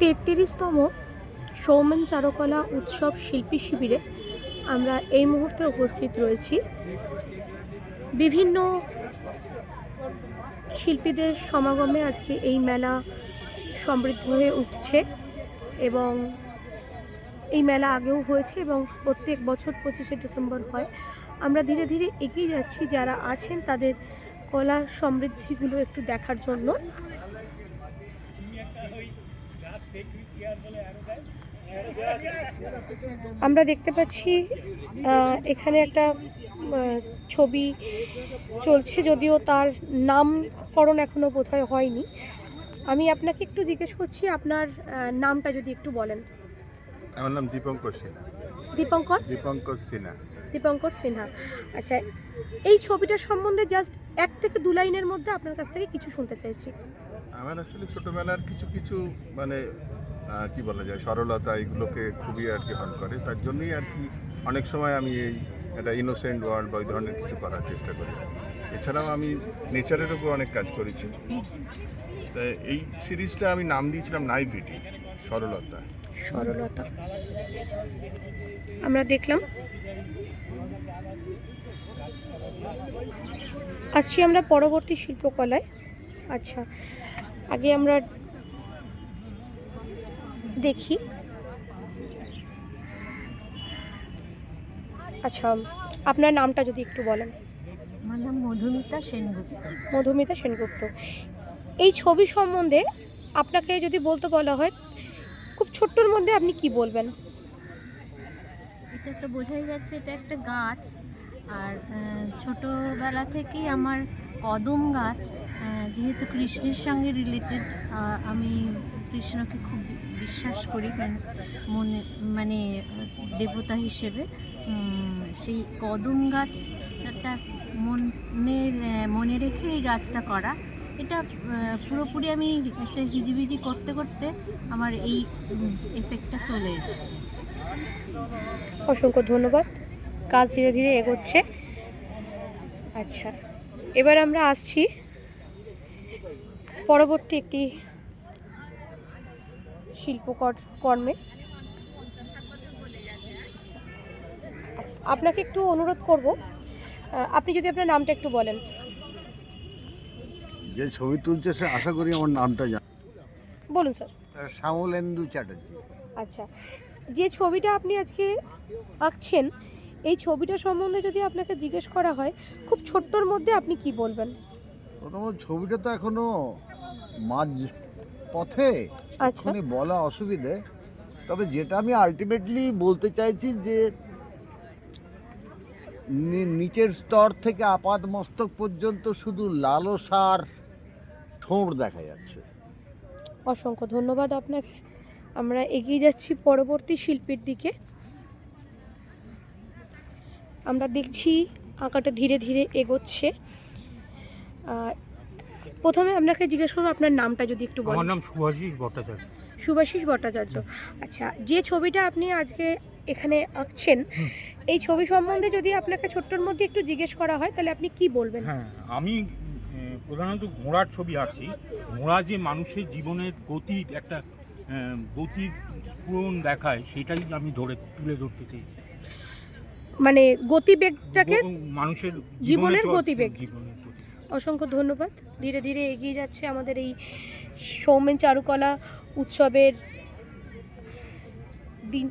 তেত্রিশতম সৌমেন চারুকলা উৎসব শিল্পী শিবিরে আমরা এই মুহূর্তে উপস্থিত রয়েছি। বিভিন্ন শিল্পীদের সমাগমে আজকে এই মেলা সমৃদ্ধ হয়ে উঠছে এবং এই মেলা আগেও হয়েছে এবং প্রত্যেক বছর পঁচিশে ডিসেম্বর হয়। আমরা ধীরে ধীরে এগিয়ে যাচ্ছি, যারা আছেন তাদের কলা সমৃদ্ধিগুলো একটু দেখার জন্য। আমরা দেখতে পাচ্ছি এখানে একটা ছবি চলছে যদিও তার নামকরণ এখনও বোধহয় হয়নি। আমি আপনাকে একটু জিজ্ঞেস করছি আপনার নামটা যদি একটু বলেন। আমার নাম দীপঙ্কর সিনহা। দীপঙ্কর? দীপঙ্কর সিনহা। দীপঙ্কর সিনহা। আচ্ছা এই ছবিটার সম্বন্ধে জাস্ট এক থেকে দু লাইনের মধ্যে আপনার কাছ থেকে কিছু শুনতে চাইছি। আমার আসলে ছোটবেলার কিছু কিছু মানে কি বলা যায়, সরলতা এগুলোকে খুবই আর কি হন করে। তার জন্যই আর কি অনেক সময় আমি এই একটা ইনোসেন্ট ওয়ার্ল্ড বা ওই ধরনের কিছু করার চেষ্টা করি। এছাড়াও আমি নেচারের উপর অনেক কাজ করেছি। তাই এই সিরিজটা আমি নাম দিয়েছিলাম নাইভিটি সরলতা। সরলতা। আমরা দেখলাম। আসছি আমরা পরবর্তী শিল্পকলায়। আচ্ছা আগে আমরা দেখি। আচ্ছা আপনার নামটা যদি একটু বলেন। আমার নাম মধুমিতা সেনগুপ্ত। মধুমিতা সেনগুপ্ত। এই ছবি সম্বন্ধে আপনাকে যদি বলতে বলা হয় খুব ছোট্টর মধ্যে আপনি কি বলবেন? এটা তো বোঝাই যাচ্ছে এটা একটা গাছ। আর ছোটবেলা থেকেই আমার কদম গাছ। যেহেতু কৃষ্ণের সঙ্গে রিলেটেড আমি কৃষ্ণকে খুব বিশ্বাস করি কারণ মনে মানে দেবতা হিসেবে সেই কদম গাছ একটা মনে মনে রেখে এই গাছটা করা। এটা পুরোপুরি আমি একটা হিজিবিজি করতে করতে আমার এই এফেক্টটা চলে এসছে। অসংখ্য ধন্যবাদ। কাজ ধীরে ধীরে এগোচ্ছে। আচ্ছা এবার আমরা আসছি পরবর্তী একটি শিল্পকর- কর্মে? আচ্ছা। আচ্ছা আপনাকে একটু অনুরোধ করব। আপনি যদি আপনার নামটা একটু বলেন। যে ছবি তুলছে সে আশা করি আমার নামটা জানে। বলুন স্যার। শ্যামলেন্দু চ্যাটার্জি। আচ্ছা যে ছবিটা আপনি আজকে আঁকছেন এই ছবিটা সম্বন্ধে যদি আপনাকে জিজ্ঞেস করা হয় খুব ছোট্টর মধ্যে আপনি কি বলবেন? প্রথমত ছবিটা তো এখনও মাঝ পথে আচ্ছা। এখনই বলা অসুবিধে তবে যেটা আমি আলটিমেটলি বলতে চাইছি যে নিচের স্তর থেকে আপাদ মস্তক পর্যন্ত শুধু লালসার ঠোঁট দেখা যাচ্ছে। অসংখ্য ধন্যবাদ আপনাকে। আমরা এগিয়ে যাচ্ছি পরবর্তী শিল্পীর দিকে। আমরা দেখছি আঁকাটা ধীরে ধীরে এগোচ্ছে। প্রথমে আপনাকে জিজ্ঞেস করব আপনার নামটা যদি একটু আমার বলেন। নাম সুভাষিস ভট্টাচার্য। সুভাষিস ভট্টাচার্য। আচ্ছা যে ছবিটা আপনি আজকে এখানে আঁকছেন এই ছবি সম্বন্ধে যদি আপনাকে ছোট্টর মধ্যে একটু জিজ্ঞেস করা হয় তাহলে আপনি কি বলবেন? হ্যাঁ আমি প্রধানত ঘোড়ার ছবি আঁকছি। ঘোড়া যে মানুষের জীবনের গতির একটা গতির স্ফুরণ দেখায় সেটাই আমি ধরে তুলে ধরতে চেয়েছি মানে গতিবেগটাকে মানুষের জীবনের গতিবেগ। জীবনের গতিবেগ। অসংখ্য ধন্যবাদ। ধীরে ধীরে এগিয়ে যাচ্ছে আমাদের এই সৌমেন চারুকলা উৎসবের দিন।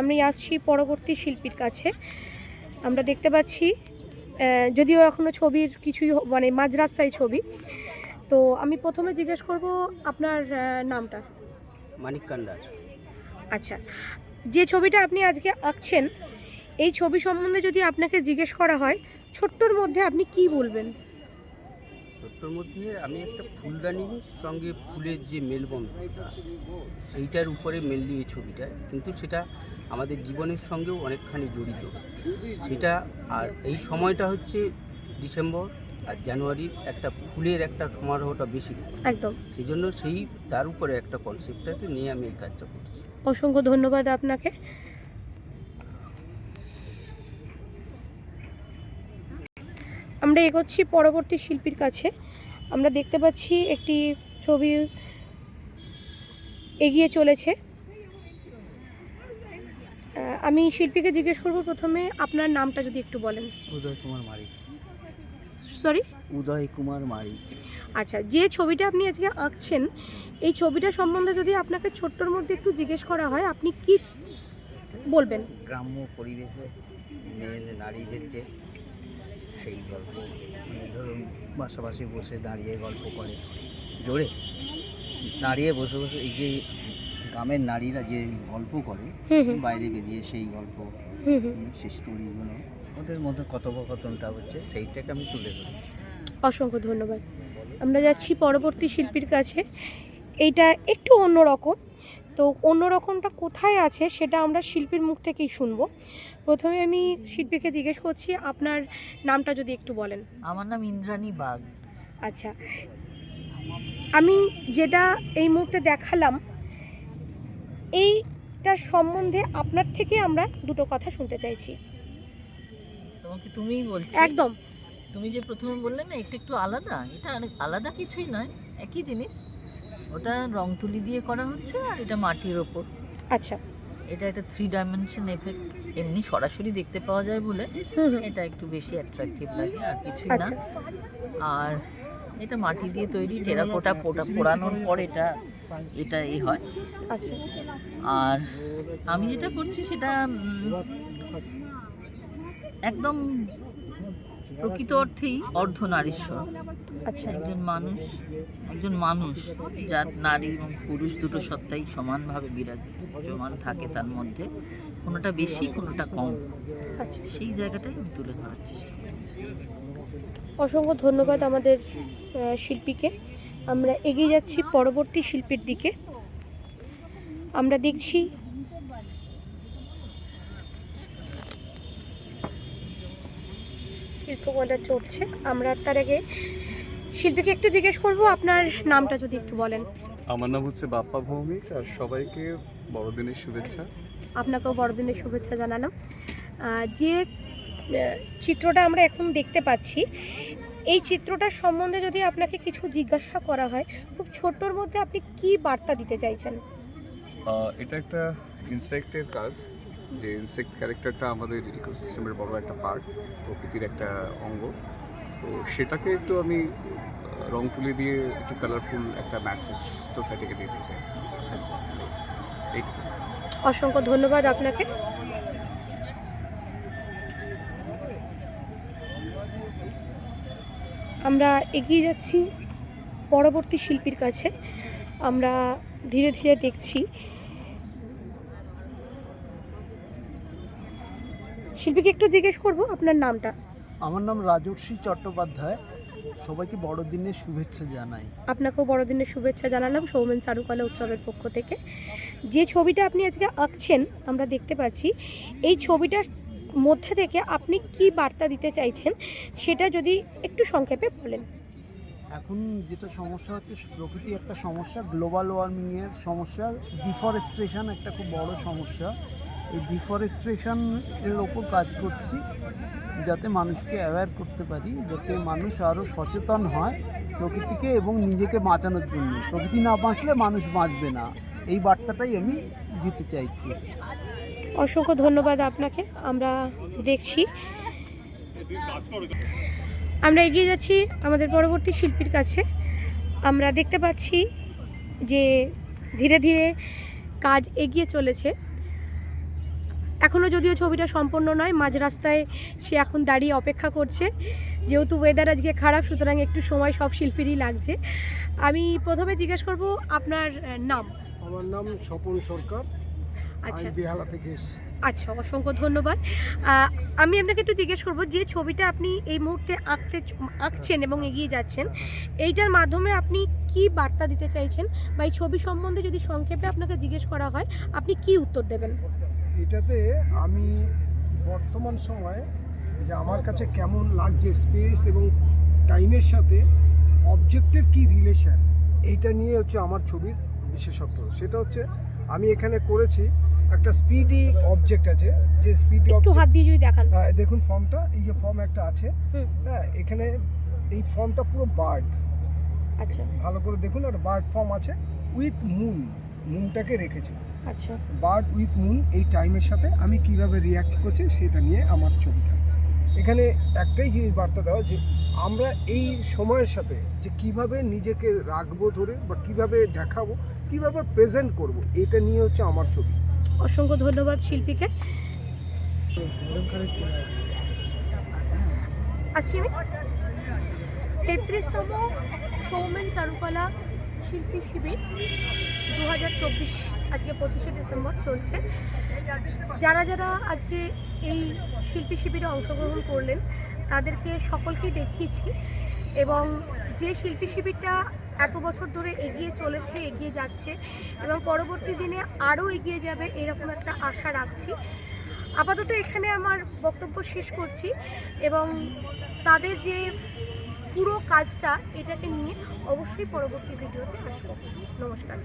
আমি আসছি পরবর্তী শিল্পীর কাছে। আমরা দেখতে পাচ্ছি যদিও এখনও ছবির কিছুই মানে মাঝ রাস্তায় ছবি। তো আমি প্রথমে জিজ্ঞেস করব আপনার নামটা। মানিক কান্ডার আচ্ছা যে ছবিটা আপনি আজকে আঁকছেন এই ছবি সম্বন্ধে যদি আপনাকে জিজ্ঞেস করা হয় ছোট্টর মধ্যে আপনি কি বলবেন? ছোট্টর মধ্যে আমি একটা ফুলদানির সঙ্গে ফুলের যে মেলবন্ধনটা সেইটার উপরে মেনলি এই ছবিটা কিন্তু সেটা আমাদের জীবনের সঙ্গেও অনেকখানি জড়িত। সেটা আর এই সময়টা হচ্ছে ডিসেম্বর আর জানুয়ারির একটা ফুলের একটা সমারোহটা বেশি। একদম। সেই জন্য সেই তার উপরে একটা কনসেপ্টটাকে নিয়ে আমি এই কাজটা করছি। অসংখ্য ধন্যবাদ আপনাকে। আমরা এগোচ্ছি পরবর্তী শিল্পীর কাছে। আমরা দেখতে পাচ্ছি একটি ছবি এগিয়ে চলেছে। আমি শিল্পীকে জিজ্ঞেস করব প্রথমে আপনার নামটা যদি একটু বলেন। উদয় কুমার মারিক। সরি উদয় কুমার মারিক। আচ্ছা যে ছবিটা আপনি আজকে আঁকছেন এই ছবিটা সম্বন্ধে যদি আপনাকে ছোট্টর মধ্যে একটু জিজ্ঞেস করা হয় আপনি কি বলবেন? গ্রাম্য পরিবেশে মেয়ে নারীদের যে সেই গল্প মানে ধরুন পাশাপাশি বসে দাঁড়িয়ে গল্প করে জোরে দাঁড়িয়ে বসে বসে এই যে গ্রামের নারীরা যে গল্প করে বাইরে বেরিয়ে সেই গল্প সেই স্টোরিগুলো ওদের মধ্যে কথোপকথনটা হচ্ছে সেইটাকে আমি তুলে ধরেছি। অসংখ্য ধন্যবাদ। আমরা যাচ্ছি পরবর্তী শিল্পীর কাছে। এইটা একটু অন্যরকম তো অন্যরকমটা কোথায় আছে সেটা আমরা শিল্পীর মুখ থেকেই শুনব। প্রথমে আমি শিল্পীকে জিজ্ঞেস করছি আপনার নামটা যদি একটু বলেন। আমার নাম ইন্দ্রাণী বাগ। আচ্ছা। আমি যেটা এই মুহূর্তে দেখালাম এইটা সম্বন্ধে আপনার থেকে আমরা দুটো কথা শুনতে চাইছি। তোমাকে তুমিই বলছি। একদম। তুমি যে প্রথমে বললে না একটু একটু আলাদা। এটা অনেক আলাদা কিছুই নয় একই জিনিস। ওটা রং তুলি দিয়ে করা হচ্ছে আর এটা মাটির ওপর। আচ্ছা। এটা একটা থ্রি ডাইমেনশন এফেক্ট এমনি সরাসরি দেখতে পাওয়া যায় বলে এটা একটু বেশি অ্যাট্রাকটিভ লাগে আর কিছুই না। আচ্ছা। আর এটা মাটি দিয়ে তৈরি টেরাকোটা পোটা পোড়ানোর পর এটা এটা এ হয়। আচ্ছা। আর আমি যেটা করছি সেটা একদম প্রকৃত অর্থেই অর্ধনারীশ্বর আচ্ছা। একজন মানুষ একজন মানুষ যার নারী এবং পুরুষ দুটো সত্তাই সমানভাবে বিরাজমান থাকে তার মধ্যে। কোনোটা বেশি কোনোটা কম। আচ্ছা। সেই জায়গাটাই আমি তুলে ধরার চেষ্টা করছি অসংখ্য ধন্যবাদ আমাদের শিল্পীকে। আমরা এগিয়ে যাচ্ছি পরবর্তী শিল্পীর দিকে। আমরা দেখছি শিল্পকলা চলছে। আমরা তার আগে শিল্পীকে একটু জিজ্ঞেস করব আপনার নামটা যদি একটু বলেন। আমার নাম হচ্ছে বাপ্পা ভৌমিক আর সবাইকে বড়দিনের শুভেচ্ছা। আপনাকেও বড়দিনের শুভেচ্ছা জানালাম। যে চিত্রটা আমরা এখন দেখতে পাচ্ছি, এই চিত্রটার সম্বন্ধে যদি আপনাকে কিছু জিজ্ঞাসা করা হয়, খুব ছোট্টর মধ্যে আপনি কি বার্তা দিতে চাইছেন? এটা একটা ইনসেক্টের কাজ, যে ইনসেক্ট ক্যারেক্টারটা আমাদের ইকোসিস্টেমের বড় একটা পার্ট প্রকৃতির একটা অঙ্গ। তো সেটাকে একটু আমি রং তুলি দিয়ে একটু কালারফুল একটা মেসেজ সোসাইটিকে দিতে চাই। আচ্ছা এইটুকু। অসংখ্য ধন্যবাদ আপনাকে। আমরা এগিয়ে যাচ্ছি পরবর্তী শিল্পীর কাছে। আমরা ধীরে ধীরে দেখছি শিল্পীকে একটু জিজ্ঞেস করব আপনার নামটা। আমার নাম রাজর্ষি চট্টোপাধ্যায়। সবাইকে বড়দিনের শুভেচ্ছা জানাই। আপনাকেও বড়দিনের শুভেচ্ছা জানালাম সৌমেন চারুকলা উৎসবের পক্ষ থেকে। যে ছবিটা আপনি আজকে আঁকছেন আমরা দেখতে পাচ্ছি এই ছবিটার মধ্যে থেকে আপনি কি বার্তা দিতে চাইছেন সেটা যদি একটু সংক্ষেপে বলেন। এখন যেটা সমস্যা হচ্ছে প্রকৃতি একটা সমস্যা গ্লোবাল ওয়ার্মিংয়ের সমস্যা ডিফরেস্ট্রেশন একটা খুব বড় সমস্যা। এই ডিফরেস্ট্রেশন এর ওপর কাজ করছি, যাতে মানুষকে অ্যাওয়্যার করতে পারি, যাতে মানুষ আরও সচেতন হয় প্রকৃতিকে এবং নিজেকে বাঁচানোর জন্য। প্রকৃতি না বাঁচলে মানুষ বাঁচবে না। এই বার্তাটাই আমি দিতে চাইছি। অসংখ্য ধন্যবাদ আপনাকে। আমরা দেখছি। আমরা এগিয়ে যাচ্ছি আমাদের পরবর্তী শিল্পীর কাছে। আমরা দেখতে পাচ্ছি যে ধীরে ধীরে কাজ এগিয়ে চলেছে। এখনও যদিও ছবিটা সম্পূর্ণ নয় মাঝ রাস্তায় সে এখন দাঁড়িয়ে অপেক্ষা করছে। যেহেতু ওয়েদার আজকে খারাপ সুতরাং একটু সময় সব শিল্পীরই লাগছে। আমি প্রথমে জিজ্ঞেস করব আপনার নাম। আমার নাম স্বপন সরকার। আচ্ছা। বেহালা থেকে আচ্ছা অসংখ্য ধন্যবাদ। আমি আপনাকে একটু জিজ্ঞেস করব যে ছবিটা আপনি এই মুহূর্তে আঁকতে আঁকছেন এবং এগিয়ে যাচ্ছেন এইটার মাধ্যমে আপনি কি বার্তা দিতে চাইছেন? বা এই ছবি সম্বন্ধে যদি সংক্ষেপে আপনাকে জিজ্ঞেস করা হয় আপনি কি উত্তর দেবেন? এটাতে আমি বর্তমান সময়ে যে আমার কাছে কেমন লাগছে স্পেস এবং টাইমের সাথে অবজেক্টের কি রিলেশন এইটা নিয়ে হচ্ছে আমার ছবির বিশেষত্ব। সেটা হচ্ছে আমি এখানে করেছি একটা স্পিডি অবজেক্ট আছে যে স্পিডি একটু হাত দিয়ে যদি দেখান। হ্যাঁ দেখুন ফর্মটা এই যে ফর্ম একটা আছে হ্যাঁ এখানে এই ফর্মটা পুরো বার্ড আচ্ছা। ভালো করে দেখুন একটা বার্ড ফর্ম আছে উইথ মুন মুনটাকে রেখেছি। আচ্ছা। বার্ড উইথ মুন এই টাইমের সাথে আমি কীভাবে রিয়াক্ট করছি সেটা নিয়ে আমার ছবিটা। এখানে একটাই জিনিস বার্তা দেওয়া যে আমরা এই সময়ের সাথে যে কীভাবে নিজেকে রাখব ধরে বা কীভাবে দেখাবো কীভাবে প্রেজেন্ট করব এটা নিয়ে হচ্ছে আমার ছবি। অসংখ্য ধন্যবাদ শিল্পীকে। আসছি তেত্রিশতম সৌমেন চারুকলা শিল্পী শিবির দু হাজার চব্বিশ, আজকে পঁচিশে ডিসেম্বর চলছে। যারা যারা আজকে এই শিল্পী শিবিরে অংশগ্রহণ করলেন, তাদেরকে সকলকেই দেখিয়েছি এবং যে শিল্পী শিবিরটা এত বছর ধরে এগিয়ে চলেছে, এগিয়ে যাচ্ছে এবং পরবর্তী দিনে আরও এগিয়ে যাবে এরকম একটা আশা রাখছি। আপাতত এখানে আমার বক্তব্য শেষ করছি এবং তাদের যে পুরো কাজটা এটাকে নিয়ে অবশ্যই পরবর্তী ভিডিওতে আসব। নমস্কার।